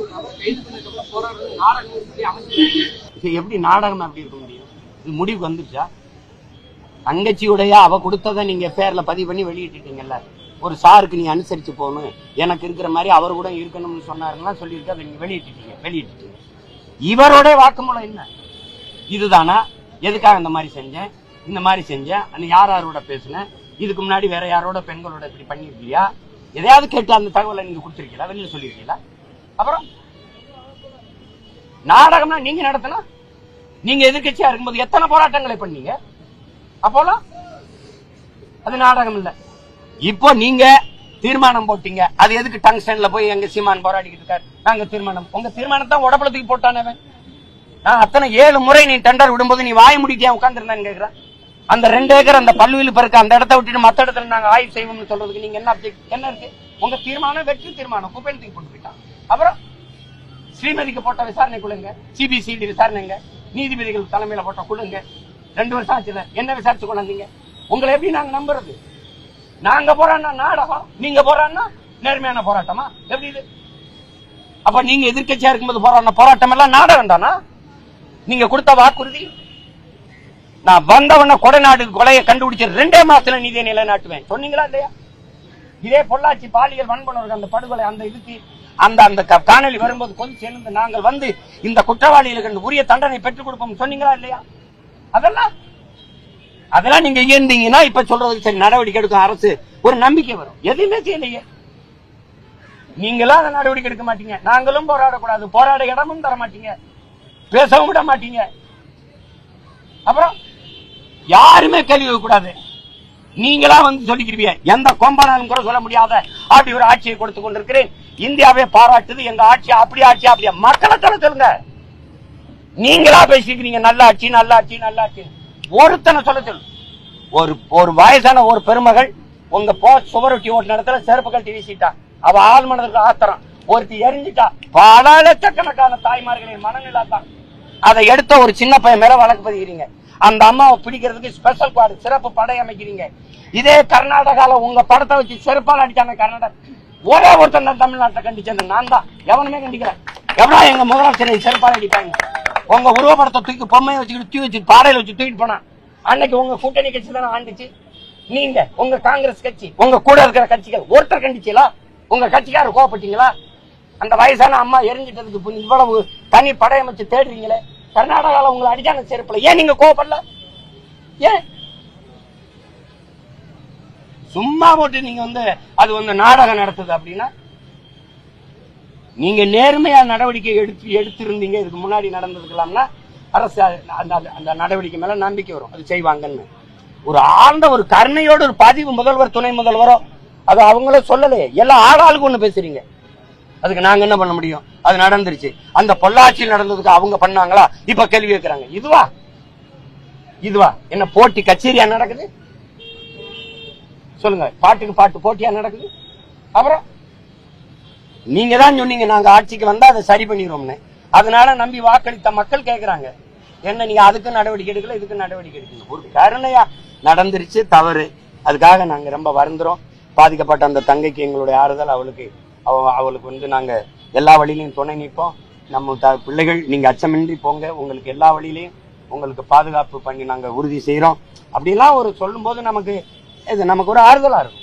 ஒரு நபர் கைது பண்ணதுக்கப்புறம் போராடுறது நாடகம் சொல்லி எப்படி நாடகம் அப்படி இருக்க முடியும்? இது முடிவுக்கு வந்துருச்சா? தங்கச்சியுடைய அவ கொடுத்ததை நீங்க பேர்ல பதிவு பண்ணி வெளியிட்டுட்டீங்கல்ல. ஒரு சாருக்கு நீ அனுசரிச்சு போகணும் எனக்கு இருக்கிற மாதிரி அவர் கூட இருக்கணும்னு சொன்னாருன்னா சொல்லியிருக்க அதை நீங்க வெளியிட்டுட்டீங்க வெளியிட்டுட்டீங்க. இவரோட வாக்குமூலம் என்ன? இதுதானா? எதுக்காக இந்த மாதிரி செஞ்சேன்? இந்த மாதிரி செஞ்சேன். அன்னைக்கு யார் யாரோட பேசினேன் இதுக்கு முன்னாடி வேற யாரோட பெண்களோட இப்படி பண்ணியிருக்கியா எதையாவது கேட்டு அந்த தகவலை நீங்க கொடுத்துருக்கீங்களா? வெளியில சொல்லியிருக்கீங்களா? அப்புறம்? நாடகம்னா நீங்க நடத்தினா நீங்க எதிர்கட்சியா இருக்கும்போது எத்தனை போராட்டங்களை பண்ணீங்க? அப்போலாம் அது நாடகம் இல்ல. இப்போ நீங்க தீர்மானம் போட்டீங்க. அது எதுக்கு டங்ஸ்டன்ல போய் எங்க சீமான் போராடிக்கிட்டு இருக்காரு? நாங்க தீர்மானம். உங்க தீர்மானத்தை உடப்புல தூக்கி போட்டானவன் நான் அத்தனை ஏழு முறை நீ டெண்டர் விடும்போது நீ வாய முடிக்க உட்காந்துருந்தான்னு கேக்குறேன். அந்த ரெண்டு ஏக்கர் அந்த பல்லுவில் பெருக்க அந்த இடத்த விட்டுட்டு மத்த இடத்துல நாங்க ஆய்வு செய்வோம்னு சொல்றதுக்கு நீங்க என்ன அப்ஜெக்ட் என்ன இருக்கு? உங்க தீர்மானம் வெற்றி தீர்மானம். குப்பையில் தூக்கி போட்டு போயிட்டான் அப்புறம் ஸ்ரீமதிக்கு போட்ட விசாரணை குழுங்க சிபிசிடி விசாரணைங்க. நீதிபதிகள் தலைமையில போட்ட குழுங்க ரெண்டு வருஷம் ஆச்சுல என்ன விசாரிச்சு கொண்டாந்தீங்க? உங்களை எப்படி நாங்க நம்புறது? நாங்க போறான்னா நாடகம் நீங்க போறான்னா நேர்மையான போராட்டமா? எப்படி இது? அப்ப நீங்க எதிர்க்கட்சியா இருக்கும்போது போராடின போராட்டம் எல்லாம் நாடகம் தானா? நீங்க கொடுத்த வாக்குறுதி? நான் வந்தவன கொடைநாடு கொலையை கண்டுபிடிச்ச ரெண்டே மாசத்துல நீதியை நிலைநாட்டுவேன். சொன்னீங்களா இல்லையா? இதே பொள்ளாச்சி பாலியல் வன்புணர்வு அந்த படுகொலை அந்த இதுக்கு அந்த அந்த காணொலி வரும்போது கொஞ்சம் சேர்ந்து நாங்கள் வந்து இந்த குற்றவாளிகளுக்கு உரிய தண்டனை பெற்றுக் கொடுப்போம் சொன்னீங்களா இல்லையா? அதெல்லாம் அதெல்லாம் நீங்க இருந்தீங்கன்னா இப்ப சொல்றதுக்கு சரி நடவடிக்கை எடுக்கும் அரசு. ஒரு நம்பிக்கை வரும். எதுவுமே செய்யலையே. நீங்களும் அந்த நடவடிக்கை எடுக்க மாட்டீங்க. நாங்களும் போராடக்கூடாது. போராட இடமும் தர மாட்டீங்க. பேசவும் விட மாட்டீங்க. அப்புறம் யாருமே கேள்வி கூடாது நீங்களா வந்து சொல்லிக்கிறீங்க எந்த கொம்பனாலும் கூட சொல்ல முடியாத அப்படி ஒரு ஆட்சியை கொடுத்து கொண்டிருக்கிறேன். இந்தியாவே பாராட்டுது எங்க ஆட்சி அப்படி ஆட்சி அப்படியா மக்களை சொல்ல சொல்லுங்க. நீங்களா பேசிக்கிறீங்க நல்ல ஆட்சி நல்ல ஆட்சி நல்ல ஆட்சி ஒருத்தனை சொல்ல சொல்லு. ஒரு ஒரு வயசான ஒரு பெருமகள் உங்க போ சுவரொட்டி ஓட்டு நடத்துல செருப்பு கட்டி வீசிட்டா. அவ ஆள் மனதுக்கு ஆத்திரம். ஒருத்தி எரிஞ்சிட்டா. பல லட்சக்கணக்கான தாய்மார்களின் மனநிலை தான். அதை எடுத்த ஒரு சின்ன பையன் மேல வழக்கு பதிக்கிறீங்க. அந்த அம்மாவை பிடிக்கிறதுக்கு ஸ்பெஷல் குவாடு சிறப்பு படை அமைக்கிறீங்க. இதே கர்நாடகால உங்க படத்தை வச்சு செருப்பால் அடிச்சாங்க கர்நாடகா. ஒரே ஒருத்தன் தான் தமிழ்நாட்டை கண்டிச்சது. நான் தான். எவனுமே கண்டிக்கிறேன் எவ்வளோ எங்க முதலமைச்சரை செருப்பால் அடிப்பாங்க? உங்க உருவப்படத்தை தூக்கி பொம்மையை வச்சுக்கிட்டு தூக்கி வச்சு பாறையில் வச்சு தூக்கிட்டு போனான் அன்னைக்கு உங்க கூட்டணி கட்சி தானே ஆண்டுச்சு? நீங்க உங்க காங்கிரஸ் கட்சி உங்க கூட இருக்கிற கட்சிகள் ஒருத்தர் கண்டிச்சீங்களா உங்க கட்சிக்காரர் கோவப்பட்டீங்களா? அந்த வயசான அம்மா எரிஞ்சிட்டதுக்கு இவ்வளவு தனி படையமைச்சு தேடுறீங்களே? கர்நாடகால உங்களை அடிச்சாங்க செருப்பில். ஏன் நீங்க கோவப்படல? ஏன்? சும்மா போட்டு நீங்க வந்து அது வந்து நாடகம் நடத்துது அப்படின்னா நீங்க நேர்மையா நடவடிக்கை எடுத்து எடுத்திருந்தீங்க இதுக்கு முன்னாடி நடந்ததுக்கலாம்னா அரசு அந்த அந்த- நடவடிக்கை மேல நம்பிக்கை வரும். அது செய்வாங்கன்னு. ஒரு ஆழ்ந்த ஒரு கருணையோட ஒரு பதிவு முதல்வர் துணை முதல்வரோ அது அவங்கள சொல்லலையே எல்லாம் ஆளாளுக்கு ஒண்ணு பேசுறீங்க. அதுக்கு நாங்க என்ன பண்ண முடியும்? அது நடந்துருச்சு. அந்த பொள்ளாச்சியில் நடந்ததுக்கு அவங்க பண்ணாங்களா? இப்ப கேள்வி கேட்கிறாங்க இதுவா? இதுவா? என்ன போட்டி கச்சேரியா நடக்குது? சொல்லுங்க. பாட்டுக்கு பாட்டு போட்டியா நடக்குது? அப்புறம் நீங்க தான் சொன்னீங்க நாங்க ஆட்சிக்கு வந்தா அதை சரி பண்ணிடுவோம்னு அதனால நம்பி வாக்களித்த மக்கள் கேக்குறாங்க. என்ன நீங்க அதுக்கு நடவடிக்கை எடுக்கல இதுக்கு நடவடிக்கை எடுக்கல? ஒரு கருணையா நடந்துருச்சு தவறு. அதுக்காக நாங்க ரொம்ப வருந்துறோம். பாதிக்கப்பட்ட அந்த தங்கைக்கு எங்களுடைய ஆறுதல். அவளுக்கு அவ அவளுக்கு வந்து நாங்க எல்லா வழியிலையும் துணை நிற்போம். நம்ம த- பிள்ளைகள் நீங்க அச்சமின்றி போங்க. உங்களுக்கு எல்லா வழியிலையும் உங்களுக்கு பாதுகாப்பு பண்ணி நாங்க உறுதி செய்றோம். அப்படிலாம் ஒரு சொல்லும்போது நமக்கு இது நமக்கு ஒரு ஆறுதலா இருக்கும்.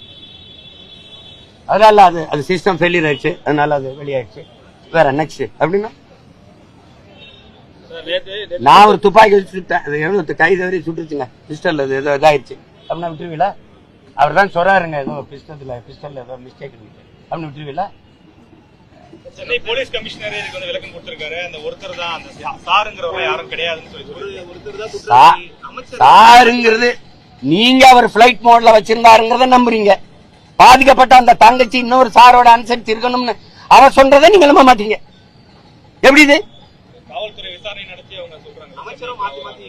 அதனால அது அது சிஸ்டம் ஃபெயிலியர் ஆயிடுச்சு. அதனால அது வெளியாயிடுச்சு. வேற நெக்ஸ்ட் அப்படின்னா? நான் ஒரு துப்பாக்கி வச்சு சுட்டேன். அது எழுபத்து கை தவறி சுட்டுச்சுங்க பிஸ்டல் அது ஏதோ இதாயிருச்சு. அப்படின்னா விட்டுருவீல அவர் தான் சொல்றாருங்க ஏதோ பிஸ்டல்ல பிஸ்டல்ல ஏதோ மிஸ்டேக் இருக்கு. அப்படின்னு விட்டுருவீல சென்னை போலீஸ் கமிஷனரே இதுக்கு வந்து விளக்கம் கொடுத்திருக்காரு. அந்த ஒருத்தர் தான் அந்த சாருங்கிறவங்க யாரும் கிடையாதுன்னு சொல்லி ஒருத்தர் தான் சா- சாருங்கிறது நீங்க அவர் பிளைட் மோட்ல வச்சிருந்தாருங்கிறத நம்புறீங்க. பாதிக்கப்பட்ட அந்த தங்கச்சி இன்னொரு சாரோட அனுசரிச்சு இருக்கணும்னு அவர் சொல்றதை நீங்க நம்ப மாட்டீங்க. எப்படி இது? காவல்துறை விசாரணை நடத்தி அவங்க சொல்றாங்க. அமைச்சரும் மாத்தி மாத்தி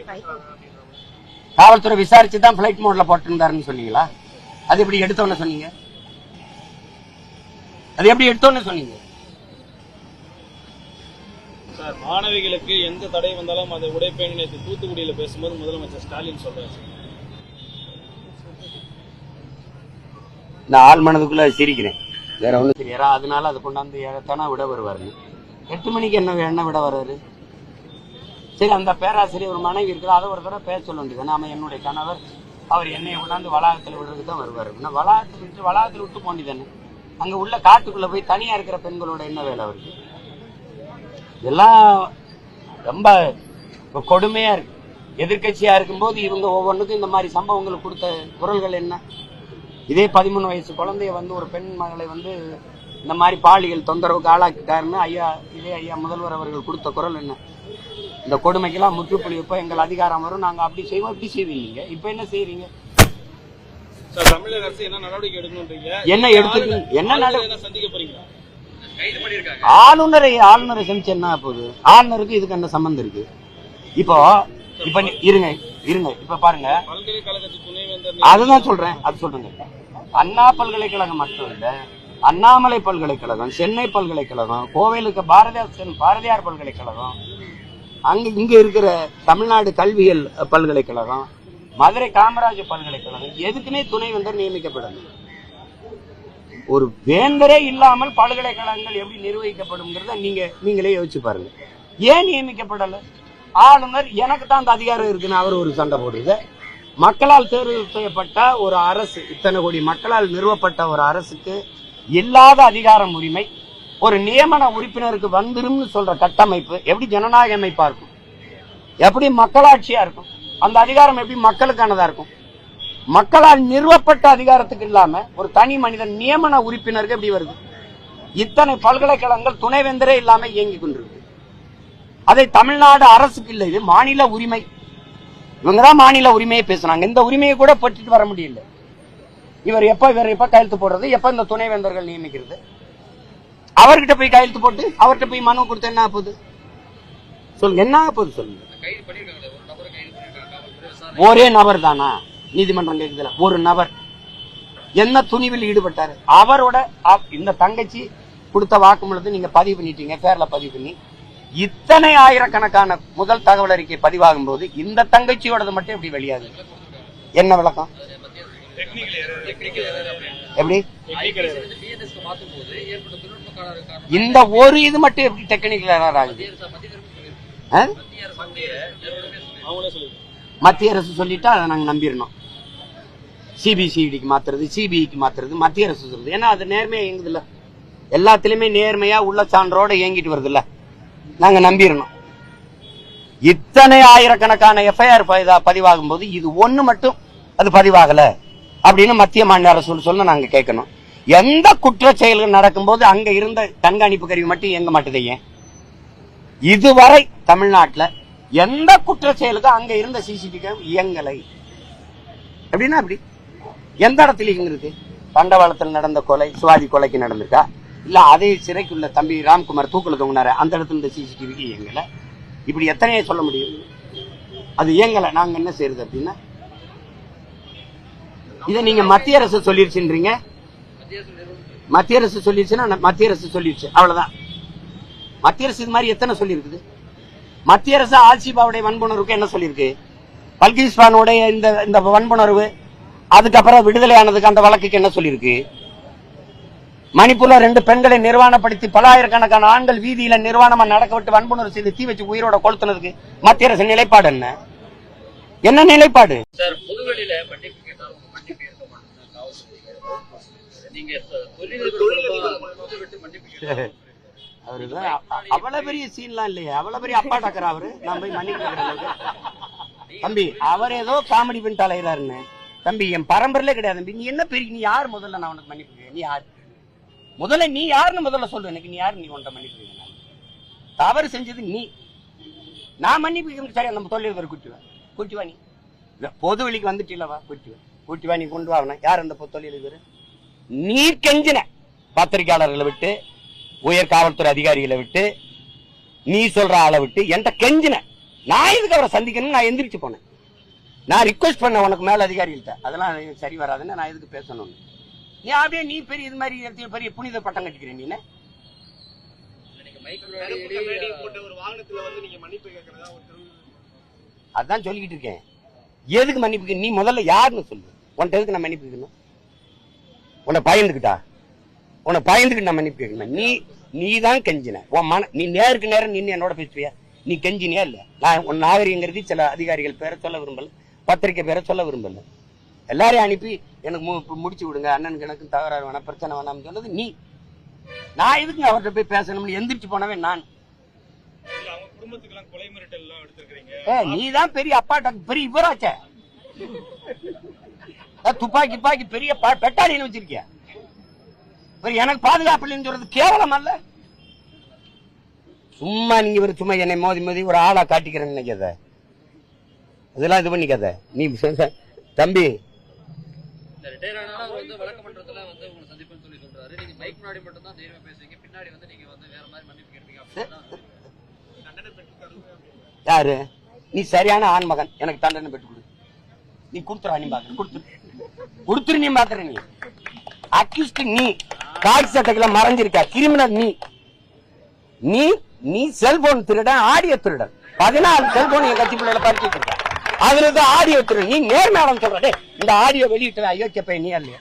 காவல்துறை விசாரிச்சு தான் பிளைட் மோட்ல போட்டிருந்தாருன்னு சொன்னீங்களா? அது எப்படி எடுத்தோன்னு சொன்னீங்க? அது எப்படி எடுத்தோன்னு சொன்னீங்க? சார் மாணவிகளுக்கு எந்த தடை வந்தாலும் அதை உடைப்பேன் நேற்று தூத்துக்குடியில பேசும்போது முதலமைச்சர் ஸ்டாலின் சொல்றாரு. நான் ஆள் மனதுக்குள்ள சிரிக்கிறேன். வேற ஒண்ணும் தெரியாரா அதனால அதை கொண்டாந்து ஏறத்தானா விட வருவாருன்னு எட்டு மணிக்கு என்ன என்ன விட வர்றாரு. சரி அந்த பேராசிரியர் ஒரு மனைவி இருக்குது அதை ஒரு தடவை பேச சொல்ல வேண்டியது நாம என்னுடைய கணவர் அவர் என்னை கொண்டாந்து வளாகத்தில் விடுறதுக்கு தான் வருவார். நான் வளாகத்தில் விட்டு வளாகத்தில் விட்டு போண்டிதானே. அங்க உள்ள காட்டுக்குள்ள போய் தனியா இருக்கிற பெண்களோட என்ன வேலை அவருக்கு? இதெல்லாம் ரொம்ப கொடுமையா இருக்கு. எதிர்க்கட்சியா இருக்கும்போது இவங்க ஒவ்வொன்றுக்கும் இந்த மாதிரி சம்பவங்களுக்கு கொடுத்த குரல்கள் என்ன? இதே பதிமூணு வயசு குழந்தைய வந்து ஒரு பெண் மகளை வந்து இந்த மாதிரி பாலியல் தொந்தரவுக்கு ஆளாக்கிட்டாருன்னு ஐயா இதே ஐயா முதல்வர் அவர்கள் கொடுத்த குரல் என்ன? இந்த கொடுமைக்கெல்லாம் முற்றுப்புள்ளி வைப்ப எங்கள் அதிகாரம் வரும் நாங்க அப்படி செய்வோம் இப்படி செய்வீங்க. இப்ப என்ன அரசு என்ன நடவடிக்கை எடுக்கணும்ன்றீங்க என்ன ஆளுநரை ஆளுநரை ஆளுநரை சந்திச்சு என்ன போகுது? ஆளுநருக்கு இதுக்கு என்ன சம்பந்தம் இருக்கு? இப்போ இப்ப இருங்க. இருங்க இப்ப பாருங்க. அதுதான் சொல்றேன் அது சொல்றேங்க. அண்ணா பல்கலைக்கழகம் மட்டும் இல்ல அண்ணாமலை பல்கலைக்கழகம் சென்னை பல்கலைக்கழகம் கோவையில் இருக்க பாரதியார் பாரதியார் பல்கலைக்கழகம் அங்க இங்க இருக்கிற தமிழ்நாடு கல்வியல் பல்கலைக்கழகம் மதுரை காமராஜர் பல்கலைக்கழகம் எதுக்குமே துணைவேந்தர் நியமிக்கப்படணும் ஒரு வேந்தரே இல்லாமல் பல்கலைக்கழகங்கள் எப்படி நிர்வகிக்கப்படும்ங்கிறத நீங்க நீங்களே யோசிச்சு பாருங்க. ஏன் நியமிக்கப்படல? ஆளுநர் எனக்கு தான் அந்த அதிகாரம் இருக்குன்னு அவர் ஒரு சண்டை போடுது. மக்களால் தேர்வு செய்யப்பட்ட ஒரு அரசு இத்தனை கோடி மக்களால் நிறுவப்பட்ட ஒரு அரசுக்கு இல்லாத அதிகாரம் உரிமை ஒரு நியமன உறுப்பினருக்கு வந்துரும்னு சொல்ற கட்டமைப்பு எப்படி ஜனநாயக அமைப்பா இருக்கும் எப்படி மக்களாட்சியா இருக்கும்? அந்த அதிகாரம் எப்படி மக்களுக்கானதா இருக்கும்? மக்களால் நிறுவப்பட்ட அதிகாரத்துக்கு இல்லாம ஒரு தனி மனிதன் நியமன உறுப்பினருக்கு எப்படி வருது? இத்தனை பல்கலைக்கழகங்கள் துணைவேந்தரே இல்லாம இயங்கி கொண்டிருக்கு. அதை தமிழ்நாடு அரசுக்கு இல்லை இது மாநில உரிமை. இவங்கதான் மாநில உரிமையை பேசுனாங்க இந்த உரிமையை கூட பெற்றுட்டு வர முடியல. இவர் எப்ப இவர் எப்ப கையெழுத்து போடுறது? எப்ப இந்த துணைவேந்தர்கள் நியமிக்கிறது? அவர்கிட்ட போய் கையெழுத்து போட்டு அவர்கிட்ட போய் மனு கொடுத்து என்ன போகுது? சொல்லுங்க. என்ன ஆக போகுது சொல்லுங்க. ஒரே நபர் தானா? நீதிமன்றம் கேக்குதுல ஒரு நபர். என்ன துணிவில் ஈடுபட்டாரு? அவரோட இந்த தங்கச்சி கொடுத்த வாக்குமூலத்தை நீங்க பதிவு பண்ணிட்டீங்க. பேர்ல பதிவு பண்ணி. இத்தனை ஆயிரக்கணக்கான முதல் தகவல் அறிக்கை பதிவாகும் போது இந்த தங்கச்சியோடது மட்டும் எப்படி வெளியாகுது? என்ன விளக்கம்? எப்படி? இந்த ஒரு இது மட்டும் எப்படி டெக்னிக்கல் எரர் ஆகுது? மத்திய அரசு ஆ? மத்திய அரசு சொல்லிட்டா அதை நாங்கள் நம்பிடணும். சிபிசிடிக்கு மாத்துறது சிபிஐக்கு மாத்துறது மத்திய அரசு சொல்றது. ஏன்னா அது நேர்மையா இயங்குதுல்ல. எல்லாத்துலயுமே நேர்மையா உள்ள சான்றோட இயங்கிட்டு வருதுல்ல. நாங்க நம்பிடணும் இத்தனை ஆயிரக்கணக்கான எஃப்ஐஆர் பதிவாகும் போது இது ஒண்ணு மட்டும் அது பதிவாகல அப்படின்னு மத்திய மாநில அரசு சொல்ல நாங்க கேட்கணும். எந்த குற்ற செயல்கள் நடக்கும்போது அங்க இருந்த கண்காணிப்பு கருவி மட்டும் எங்க மாட்டுது ஏன்? இதுவரை தமிழ்நாட்டுல எந்த குற்ற செயலுக்கும் அங்க இருந்த சிசிடிவி இயங்கலை. அப்படின்னா அப்படி. எந்த இடத்துல இருக்கு தண்டவாளத்தில் நடந்த கொலை சுவாதி கொலைக்கு நடந்திருக்கா? இல்ல அதே சிறைக்குள்ள தம்பி ராம்குமார் தூக்கில் தொங்கினாரு. அந்த இடத்துல இந்த சிசிடிவிக்கு இயங்கலை. இப்படி எத்தனையே சொல்ல முடியும். அது இயங்கலை. நாங்கள் என்ன செய்யறது அப்படின்னா? இதை நீங்க மத்திய அரசு சொல்லிருச்சுன்றீங்க. மத்திய அரசு மத்திய அரசு சொல்லிருச்சுன்னா மத்திய அரசு சொல்லிருச்சு. அவ்வளவுதான். மத்திய அரசு இது மாதிரி எத்தனை சொல்லியிருக்குது மத்திய அரசு ஆசிபாவுடைய வன்புணர்வுக்கு என்ன சொல்லியிருக்கு பல்கிஸ்தானுடைய இந்த இந்த வன்புணர்வு அதுக்கப்புறம் விடுதலை ஆனதுக்கு அந்த வழக்குக்கு என்ன சொல்லியிருக்கு மணிப்பூர்ல ரெண்டு பெண்களை நிர்வாணப்படுத்தி பலாயிரக்கணக்கான ஆண்கள் வீதியில நிர்வாணமா நடக்க விட்டு வன்புணர்வு செய்து தீ வச்சு உயிரோட கொளுத்துனதுக்கு மத்திய அரசு நிலைப்பாடு என்ன? என்ன நிலைப்பாடு? சார் பொதுவெளியில மன்னிப்பு கேட்டாலும் மன்னிப்பு ஏற்க மாட்டேங்க காவல்துறை நீங்க தொ- தொழிலதிபர் மூலமா விட்டு மன்னிப்பு கேட்டாலும் அவருதான் அ- அவ்வளவு பெரிய சீன்லாம் இல்லையே. அவ்வளவு பெரிய அப்பா டக்கர் அவரு. நான் போய். தம்பி அவர் ஏதோ காமெடி பண்ணிட்டு அலைகிறாருன்னு தம்பி என் பரம்பரையிலே கிடையாது. தம்பி நீ என்ன பெரிய நீ யார் முதல்ல நான் உனக்கு மன்னிப்பு? நீ யார்? முதல்ல நீ யாருன்னு முதல்ல சொல்லு. எனக்கு நீ யாரு? நீ ஒன்றை மன்னிப்பு தவறு செஞ்சது நீ. நான் மன்னிப்பு சரி நம்ம தொழில் வர கூட்டிவேன் கூட்டிவா நீ? பொது வெளிக்கு வந்துட்டீங்களவா கூட்டிவேன் கூட்டிவா. நீ கொண்டு வாங்க யார் அந்த தொழில் தொழிலதிபர் நீ கெஞ்சின பத்திரிகையாளர்களை விட்டு உயர் காவல்துறை அதிகாரிகளை விட்டு நீ சொல்ற ஆளை விட்டு என்கிட்ட கெஞ்சின. நான் எதுக்கு அவரை சந்திக்கணும் நான் எந்திரிச்சு போனேன். நான் ரிக்வஸ்ட் பண்ண உனக்கு மேல அதிகாரிகள்ட்ட அதெல்லாம் சரி வராதுன்னு நான் எதுக்கு பேசணும்னு? நீ அப்படியே நீ பெரிய இது மாதிரி இடத்துல பெரிய புனித பட்டம் கட்டிக்கிறேன் நீ அதான் சொல்லிக்கிட்டு இருக்கேன். எதுக்கு மன்னிப்பு நீ முதல்ல யாருன்னு சொல்லு. உன்ட்ட எதுக்கு நான் மன்னிப்பு கேட்கணும்? உன்னை பயந்துக்கிட்டா? உன்னை பயந்துக்கிட்டு நான் மன்னிப்பு கேட்கணும்? நீ நீ தான் கெஞ்சின. உன் மன நீ நேருக்கு நேரம் நின்று என்னோட பேசுவியா? நீ கெஞ்சினியா இல்ல? நான் உன் நாகரிகங்கிறது சில அதிகாரிகள் பேரை சொல்ல விரும்பல பத்திரிக்கை பேரை சொல்ல விரும்பல. எல்லாரையும் அனுப்பி எனக்கு மு- முடிச்சு விடுங்க அண்ணனுக்கு எனக்கும் தகராறு வேணாம் பிரச்சனை வேணாம்னு சொன்னது நீ. நான் எதுக்கு அவர்கிட்ட போய் பேசணும்னு எந்திரிச்சு போனவன் நான். நீ தான் பெரிய அப்பாட்ட பெரிய இவராச்சே. துப்பாக்கி துப்பாக்கி பெரிய பெட்டாலின்னு வச்சிருக்கிய. எனக்கு பாதுகாப்பு இல்லைன்னு சொல்றது கேவலம் அல்ல. சும்மா நீங்க ஒரு சும்மா என்னை மோதி மோதி ஒரு ஆளா காட்டிக்கிறேன்னு நினைக்காத. இதெல்லாம் இது பண்ணிக்காத. நீ தம்பி ரிட்டையர் ஆனாலும் அவர் வந்து வழக்கு மன்றத்துல வந்து உங்களை சந்திப்புன்னு சொல்லி சொல்றாரு. நீங்க மைக் முன்னாடி மட்டும் தான் தைரியமா பேசுவீங்க. பின்னாடி வந்து நீங்க வந்து வேற மாதிரி மன்னிப்பு கேட்பீங்க அப்படின்னா யாரு? நீ சரியான ஆண்மகன் எனக்கு தண்டனை பெற்று கொடு. நீ கொடுத்துரு நீ பாக்குற கொடுத்துரு. கொடுத்துரு நீ பாக்குற நீ. அக்யூஸ்ட் நீ காட்சி சட்டத்துல மறைஞ்சிருக்க. கிரிமினல் நீ. நீ நீ செல்போன் திருடன் ஆடியோ திருடன் பதினாலு செல்போன் என் கட்சி பிள்ளைல பறிச்சுட்டு இருக்க. அதுல இருந்து ஆடியோ திருடன் நீ நேர்மையாளன் சொல்ற. டேய், இந்த ஆடியோ வெளியிட்ட அயோக்கிய பையன் நீ இல்லையா?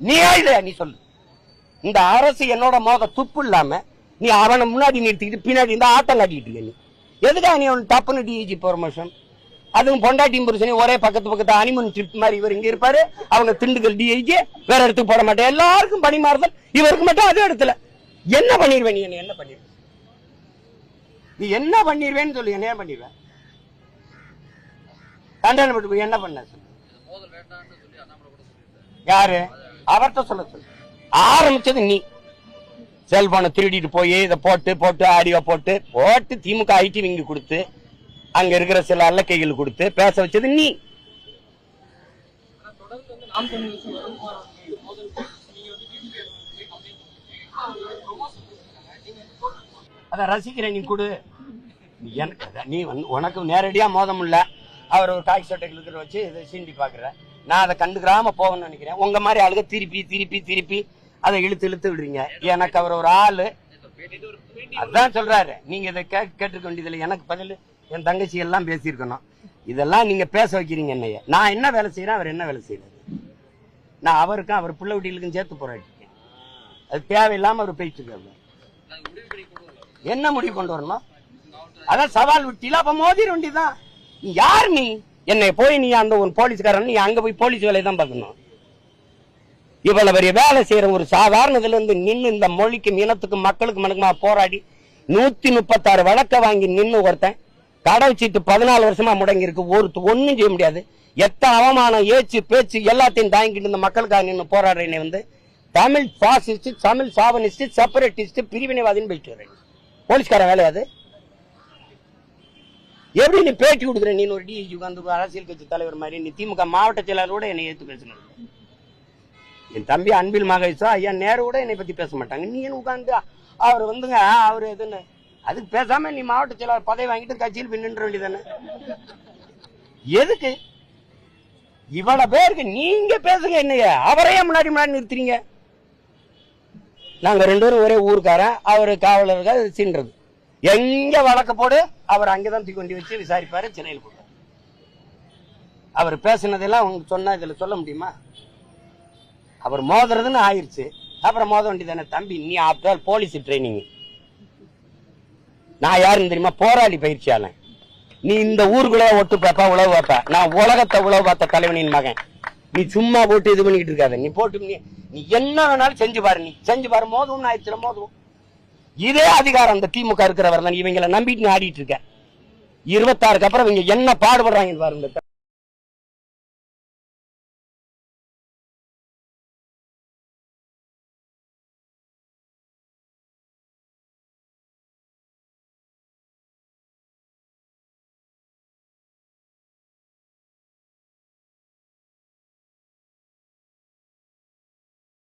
நீயா இல்லையா? நீ சொல்லு. இந்த அரசு என்னோட மோத துப்பு இல்லாம நீ அவனை முன்னாடி நிறுத்திக்கிட்டு பின்னாடி இந்த ஆட்டம் காட்டிக்கிட்டு இருக்க நீ. எதுக்கா நீ அவன் தப்புன்னு டிஜி ப்ரொமோஷன் அதுவும் பொண்டாட்டி புருஷனையும் ஒரே பக்கத்து பக்கத்து அனிமன் ட்ரிப் மாதிரி இவர் இங்க இருப்பாரு. அவங்க திண்டுக்கல் டிஐஜி வேற இடத்துக்கு போட மாட்டேன். எல்லாருக்கும் பணி மாறுதல் இவருக்கு மட்டும் அதே இடத்துல என்ன பண்ணிடுவேன் நீ? என்ன பண்ணிடுவேன் நீ என்ன பண்ணிருவேன்னு சொல்லி. என்ன பண்ணிடுவேன் தண்டனை பட்டு போய் என்ன பண்ண சொல்லு இந்த மோதல் வேண்டாம்னு சொல்லி அண்ணாமலை கூட சொல்லியிருந்தாரு யாரு? அவர்கிட்ட சொல்ல சொல்லு. ஆரம்பிச்சது நீ. செல்போனை திருடிட்டு போய் இதை போட்டு போட்டு ஆடியோ போட்டு போட்டு திமுக ஐடி விங்க கொடுத்து அங்க இருக்கிற சில அல்லக்கைகள் கொடுத்து பேச வச்சது நீ. அத ரசிக்கிறேன் நீ கொடு. எனக்கு நீ வந்து உனக்கு நேரடியா மோதம் இல்ல. அவர் ஒரு டாக்ஸ் சட்டைகள் இருக்கிற வச்சு இதை சீண்டி பாக்குற நான் அதை கண்டுக்கிறாம போகணும்னு நினைக்கிறேன். உங்க மாதிரி ஆளுங்க திருப்பி திருப்பி திருப்பி அதை இழுத்து இழுத்து விடுறீங்க. எனக்கு அவர் ஒரு ஆளு. அதான் சொல்றாரு. நீங்க இதை கே கேட்டுக்க வேண்டியதில்லை. எனக்கு பதில் என் தங்கச்சி எல்லாம் பேசியிருக்கணும். இதெல்லாம் நீங்க பேச வைக்கிறீங்க என்னைய. நான் என்ன வேலை செய்யறேன் அவர் என்ன வேலை செய்யறாரு நான் அவருக்கும் அவர் பிள்ளை வீட்டிலுக்கும் சேர்த்து போராட்டிருக்கேன் அது தேவையில்லாம அவர் போயிட்டு இருக்காரு. என்ன முடிவு கொண்டு வரணும்? அதான் சவால் விட்டீங்களா அப்ப மோதிர வேண்டியதான் தான் யார் நீ? என்னை போய் நீ அந்த ஒரு போலீஸ்காரன் நீ அங்க போய் போலீஸ் வேலையை தான் பார்க்கணும். இவ்வளவு பெரிய வேலை செய்யற ஒரு சாதாரணதுல இருந்து நின்னு இந்த மொழிக்கும் இனத்துக்கும் மக்களுக்கு மனுக்குமா போராடி நூத்தி முப்பத்தாறு வழக்க வாங்கி நின்னு ஒருத்தன் கடை வச்சுட்டு பதினாலு வருஷமா முடங்கி இருக்கு ஒரு ஒன்னும் செய்ய முடியாது. எத்த அவமானம் ஏச்சு பேச்சு எல்லாத்தையும் தாங்கிட்டு இந்த மக்களுக்காக நின்னு போராடுறேன் வந்து Tamil fascist Tamil chauvinist separatist பிரிவினைவாதின்னு போயிட்டு வரேன் போலீஸ்கார வேலையாது எப்படி நீ பேட்டி கொடுக்குற? நீ ஒரு டிஜி உட்காந்து அரசியல் கட்சி தலைவர் மாதிரி. நீ திமுக மாவட்ட செயலாளரோட என்னை ஏத்து பேசணும் என் தம்பி அன்பில் மகேஷா ஐயா நேரு கூட என்னை பத்தி பேச மாட்டாங்க. நீ என்ன உட்காந்து அவர் வந்துங்க அவர் எதுன்னு. அதுக்கு பேசாம நீ மாவட்ட செயலாளர் பதவி வாங்கிட்டு கட்சியில் பின்னுற வேண்டியதானே எதுக்கு? இவ்வளவு பேருக்கு நீங்க பேசுங்க என்னைய. அவரையே முன்னாடி முன்னாடி நிறுத்துறீங்க. நாங்க ரெண்டு பேரும் ஒரே ஊருக்காரன் அவரு காவலர்கள் சீன்றது. எங்க வழக்க போடு? அவர் அங்கதான் தூக்கி வச்சு விசாரிப்பாரு சென்னையில் போடுவார். அவர் பேசுனதெல்லாம் அவங்க சொன்னா இதுல சொல்ல முடியுமா? அவர் மோதுறதுன்னு ஆயிருச்சு. அப்புறம் மோத வேண்டியதானே தம்பி? நீ ஆப்டால் போலீஸ் ட்ரைனிங் நான் யாருன்னு தெரியுமா? போராளி பயிற்சியாளன். நீ இந்த ஊருக்குள்ள ஒட்டு பாப்பா உழவு பார்ப்ப. நான் உலகத்தை உழவு பார்த்த தலைவனின் மகன். நீ சும்மா போட்டு இது பண்ணிக்கிட்டு இருக்காத. நீ போட்டு நீ என்ன வேணாலும் செஞ்சு பாரு. நீ செஞ்சு பாரு. மோதும் ஆயிடுச்சு மோதுவோம். இதே அதிகாரம் அந்த திமுக இருக்கிறவர் தான் இவங்களை நம்பிட்டு ஆடிட்டு இருக்க இருபத்தாறுக்கு அப்புறம் இவங்க என்ன பாடுபடுறாங்க பாருங்க.